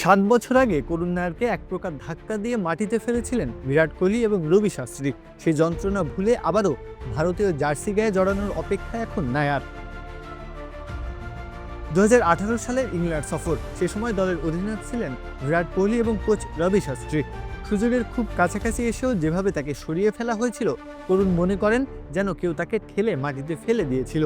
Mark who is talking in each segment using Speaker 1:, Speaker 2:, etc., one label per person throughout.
Speaker 1: সাত বছর আগে করুণ নায়ারকে এক প্রকার ধাক্কা দিয়ে মাটিতে ফেলেছিলেন বিরাট কোহলি এবং রবি শাস্ত্রী। সেই যন্ত্রণা ভুলে আবারও ভারতীয় জার্সি গায়ে জড়ানোর অপেক্ষা এখন নায়ার। দু হাজার সালের ইংল্যান্ড সফর, সে সময় দলের অধিনায়ক ছিলেন বিরাট কোহলি এবং কোচ রবি শাস্ত্রী। সুযোগের খুব কাছাকাছি এসেও যেভাবে তাকে সরিয়ে ফেলা হয়েছিল, করুণ মনে করেন যেন কেউ তাকে ঠেলে মাটিতে ফেলে দিয়েছিল।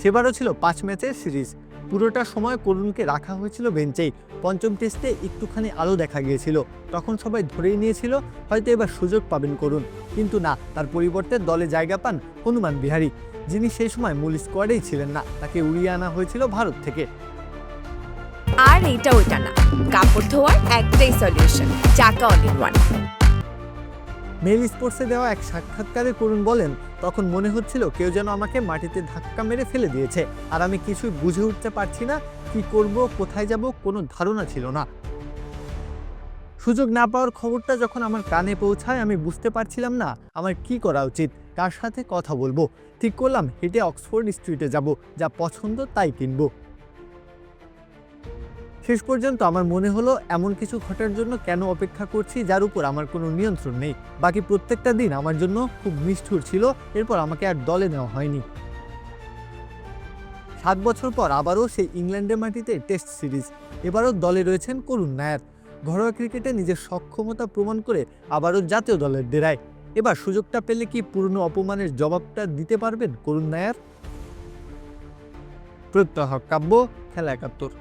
Speaker 1: সেবারও ছিল পাঁচ ম্যাচের সিরিজ। পুরোটা সময় করুণকে রাখা হয়েছিল বেঞ্চেই। পঞ্চম টেস্টে একটুখানি আলো দেখা গিয়েছিল। তখন সবাই ধরেই নিয়েছিল, হয়তো এবার সুযোগ পাবেন করুণ। কিন্তু না, তার পরিবর্তে দলে জায়গা পান হনুমান বিহারী, যিনি সেই সময় মূল স্কোয়াডেই ছিলেন না, তাকে উড়িয়ে আনা হয়েছিল ভারত থেকে।
Speaker 2: আর এটা ওইটা না। কাপড় ধোয়ার একটাই সলিউশন চাকা অল ইন ওয়ান
Speaker 1: মেল স্পোর্টসে দেওয়া এক সাক্ষাৎকারে করুণ বলেন, তখন মনে হচ্ছিল কেউ যেন আমাকে মাটিতে ধাক্কা মেরে ফেলে দিয়েছে, আর আমি কিছুই বুঝে উঠতে পারছি না, কি করব, কোথায় যাব, কোনো ধারণা ছিল না। সুযোগ না পাওয়ার খবরটা যখন আমার কানে পৌঁছায়, আমি বুঝতে পারছিলাম না, আমার কি করা উচিত, কার সাথে কথা বলব? ঠিক করলাম, হেঁটে অক্সফোর্ড স্ট্রিটে যাব, যা পছন্দ তাই কিনবো। শেষ পর্যন্ত আমার মনে হলো এমন কিছু ঘটার জন্য কেন অপেক্ষা করছি, যার উপর আমার কোনো নিয়ন্ত্রণ নেই। বাকি প্রত্যেকটা দিন আমার জন্য খুব নিষ্ঠুর ছিল, এরপর আমাকে আর দলে নেওয়া হয়নি। সাত বছর পর আবারও সেই ইংল্যান্ডের মাটিতে টেস্ট সিরিজ। এবারও দলে রয়েছেন করুণ নায়ার। ঘরোয়া ক্রিকেটে নিজের সক্ষমতা প্রমাণ করে আবারও জাতীয় দলের ডেরায়। এবার সুযোগটা পেলে কি পুরনো অপমানের জবাবটা দিতে পারবেন করুণ নায়ার? প্রত্যহ কাব্য, খেলা একাত্তর।